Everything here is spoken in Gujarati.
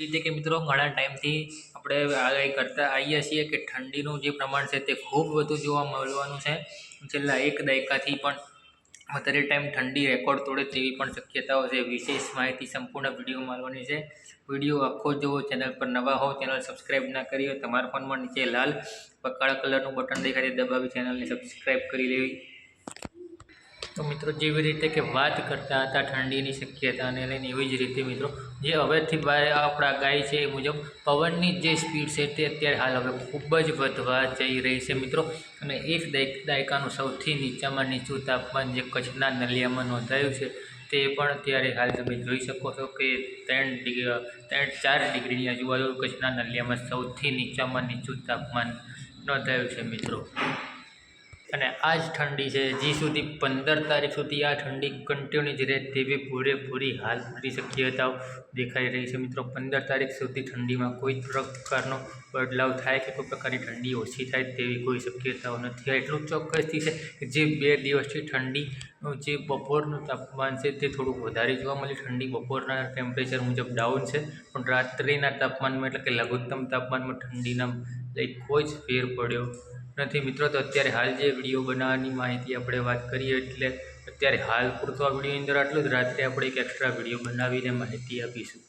રીતે કે મિત્રો ઘણા ટાઈમથી આપણે આગાહી કરતા આવીએ છીએ કે ઠંડીનું જે પ્રમાણ છે તે ખૂબ વધુ જોવા મળવાનું છે. છેલ્લા એક દાયકાથી પણ વધારે ટાઈમ ઠંડી રેકોર્ડ તોડે તેવી પણ શક્યતાઓ છે. વિશેષ માહિતી સંપૂર્ણ વીડિયો મારવાની છે. વીડિયો આખો જુઓ ચેનલ પર નવા હો ચેનલ સબસ્ક્રાઈબ ના કરી હોય, તમારા ફોનમાં નીચે લાલ કાળા કલરનું બટન દેખાય દબાવી ચેનલને સબસ્ક્રાઈબ કરી લેવી. તો મિત્રો જેવી રીતે કે વાત કરતા હતા ઠંડીની શક્યતાને લઈને, એવી જ રીતે મિત્રો જે હવેથી આપણા ગાય છે એ મુજબ પવનની જે સ્પીડ છે તે અત્યારે હાલ હવે ખૂબ જ વધવા જઈ રહી છે મિત્રો. અને એક દાયકાનું સૌથી નીચામાં નીચું તાપમાન જે કચ્છના નલિયામાં નોંધાયું છે તે પણ અત્યારે હાલ તમે જોઈ શકો છો કે ત્રણ ડિગ્રી ત્રણ, ચાર ડિગ્રીની આજુબાજુ કચ્છના નલિયામાં સૌથી નીચામાં નીચું તાપમાન નોંધાયું છે મિત્રો. અને આ જ ઠંડી છે. હજી સુધી પંદર તારીખ સુધી આ ઠંડી કન્ટિન્યુ જ રહે તેવી પૂરેપૂરી હાલ પૂરી શક્યતાઓ દેખાઈ રહી છે. મિત્રો, પંદર તારીખ સુધી ઠંડીમાં કોઈ પ્રકારનો બદલાવ થાય કે કોઈ પ્રકારની ઠંડી ઓછી થાય તેવી કોઈ શક્યતાઓ નથી. એટલું ચોક્કસથી છે કે જે બે દિવસથી ઠંડીનું જે બપોરનું તાપમાન છે તે થોડુંક વધારે જોવા મળ્યું. ઠંડી બપોરના ટેમ્પરેચર મુજબ ડાઉન છે, પણ રાત્રિના તાપમાનમાં એટલે કે લઘુત્તમ તાપમાનમાં ઠંડીના લઈ કોઈ જ ફેર પડ્યો નથી. મિત્રો, તો અત્યારે હાલ જે વીડિયો બનાવવાની માહિતી આપણે વાત કરીએ એટલે અત્યારે હાલ પૂરતો આ વિડીયોની અંદર આટલું જ. રાત્રે આપણે એક એક્સ્ટ્રા વીડિયો બનાવીને માહિતી આપીશું.